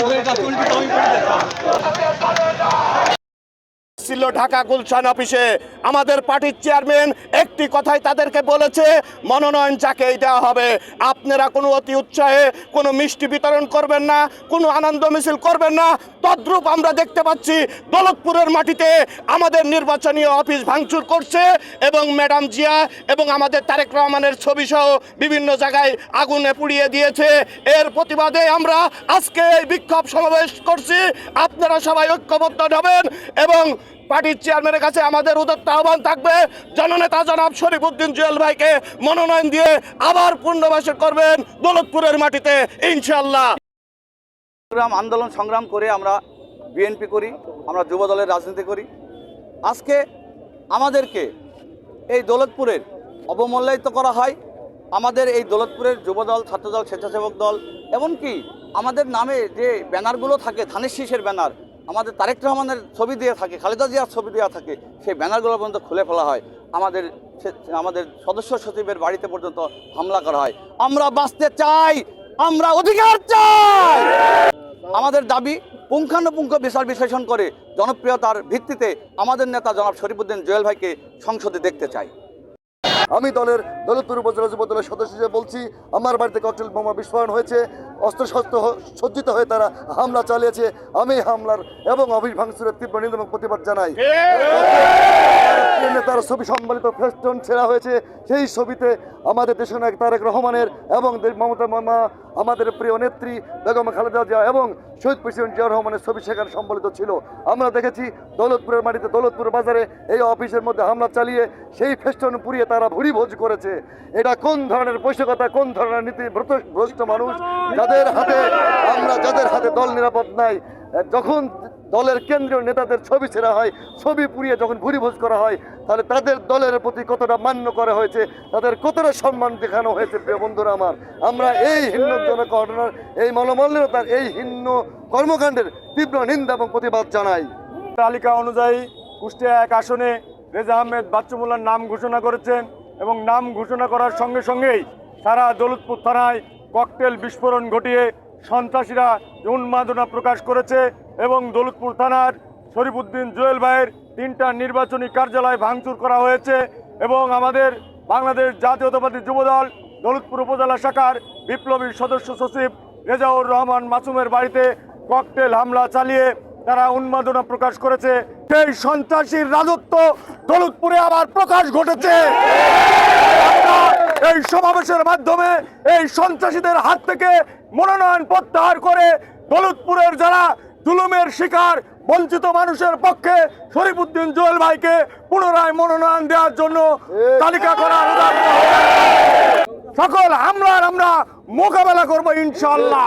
ওদের কাছে উল্টো আমি করে দিতাম ছিল ঢাকা গুলশান অফিসে। আমাদের পার্টির চেয়ারম্যান একটি কথাই তাদেরকে বলেছে, মনোনয়ন যাকেই দেওয়া হবে, আপনারা কোনো অতি উৎসাহে কোনো মিষ্টি বিতরণ করবেন না, কোনো আনন্দ মিছিল করবেন না। তদ্রূপ আমরা দেখতে পাচ্ছি, দৌলতপুরের মাটিতে আমাদের নির্বাচনী অফিস ভাঙচুর করছে এবং ম্যাডাম জিয়া এবং আমাদের তারেক রহমানের ছবি সহ বিভিন্ন জায়গায় আগুনে পুড়িয়ে দিয়েছে। এর প্রতিবাদে আমরা আজকে এই বিক্ষোভ সমাবেশ করছি। আপনারা সবাই ঐক্যবদ্ধ হবেন এবং পার্টির চেয়ারম্যানের কাছে আমাদের উদত্ত আহ্বান থাকবে। জননেতা জনাব শরীফুদ্দিন জুয়েল ভাইকে মনোনয়ন দিয়ে আবার পুনর্বাসন করবেন দৌলতপুরের মাটিতে ইনশাল্লাহ সংগ্রাম, আন্দোলন সংগ্রাম করে আমরা বিএনপি করি, আমরা যুব দলের রাজনীতি করি। আজকে আমাদেরকে এই দৌলতপুরের অবমূল্যায়িত করা হয়। আমাদের এই দৌলতপুরের যুবদল, ছাত্রদল, স্বেচ্ছাসেবক দল, এমনকি আমাদের নামে যে ব্যানারগুলো থাকে, ধানের শীষের ব্যানার আমাদের তারেক রহমানের ছবি দেওয়া থাকে, খালেদা জিয়ার ছবি দেওয়া থাকে, সেই ব্যানারগুলো পর্যন্ত খুলে ফেলা হয়। আমাদের আমাদের সদস্য সচিবের বাড়িতে পর্যন্ত হামলা করা হয়। আমরা বাঁচতে চাই, আমরা অধিকার চাই! আমাদের দাবি, পুঙ্খানুপুঙ্খ বিচার বিশ্লেষণ করে জনপ্রিয়তার ভিত্তিতে আমাদের নেতা জনাব শরীফুদ্দিন জুয়েল ভাইকে সংসদে দেখতে চাই। আমি দলের দৌলতপুর উপজেলা যুব দলের সদস্য হিসেবে বলছি, আমার বাড়িতে ককটেল বোমা বিস্ফোরণ হয়েছে, অস্ত্রশস্ত্র সজ্জিত হয়ে তারা হামলা চালিয়েছে। আমি হামলার এবং অভিভাংসুরের তীব্র নিন্দা এবং প্রতিবাদ জানাই। তার ছবি সম্বলিত ফেস্টন ছেড়া হয়েছে। সেই ছবিতে আমাদের দেশের নায়ক তারেক রহমানের এবং মমতা মামা আমাদের প্রিয় নেত্রী বেগম খালেদা জিয়া এবং শহীদ প্রেসিডেন্ট জিয়া রহমানের ছবি সেখানে সম্বলিত ছিল। আমরা দেখেছি দৌলতপুরের মাটিতে দৌলতপুর বাজারে এই অফিসের মধ্যে হামলা চালিয়ে সেই ফেস্টন পুড়িয়ে তারা ভুরি ভোজ করেছে। এটা কোন ধরনের বৈশিকতা কোন ধরনের নীতি, ভ্রষ্ট মানুষ, যাদের হাতে, আমরা যাদের হাতে দল নিরাপদ নাই যখন দলের কেন্দ্রীয় নেতাদের ছবি ছেঁড়া হয়, ছবি পুড়িয়ে যখন ভুরিভোজ করা হয়, তাহলে তাদের দলের প্রতি কতটা মান্য করা হয়েছে, তাদের কতটা সম্মান দেখানো হয়েছে, প্রিয় বন্ধুরা আমার। আমরা এই হিন্নজনক ঘটনার, এই মনোমাল্যতার এই হিন্ন কর্মকাণ্ডের তীব্র নিন্দা এবং প্রতিবাদ জানাই। তালিকা অনুযায়ী কুষ্টিয়া এক আসনে রেজা আহমেদ বাচ্চুমুল্লার নাম ঘোষণা করেছেন এবং নাম ঘোষণা করার সঙ্গে সঙ্গেই সারা দৌলতপুর থানায় ককটেল বিস্ফোরণ ঘটিয়ে সন্ত্রাসীরা উন্মাদনা প্রকাশ করেছে এবং দৌলতপুর থানার শরীফুদ্দিন জুয়েল ভাইয়ের তিনটা নির্বাচনী কার্যালয় ভাঙচুর করা হয়েছে এবং আমাদের বাংলাদেশ জাতীয়তাবাদী যুবদল দৌলতপুর উপজেলা শাখার বিপ্লবী সদস্য সচিব রেজাউর রহমান মাসুমের বাড়িতে ককটেল হামলা চালিয়ে তারা উন্মাদনা প্রকাশ করেছে। সেই সন্ত্রাসীর রাজত্ব দৌলতপুরে আবার প্রকাশ ঘটেছে। এই সমাবেশের মাধ্যমে এই সন্ত্রাসীদের হাত থেকে মনোনয়ন প্রত্যাহার করে দৌলতপুরের যারা জুলুমের শিকার, বঞ্চিত মানুষের পক্ষে শরীফুদ্দিন জুয়েল ভাইকে পুনরায় মনোনয়ন দেওয়ার জন্য তালিকা করার সকল হামলার আমরা মোকাবেলা করব ইনশাল্লাহ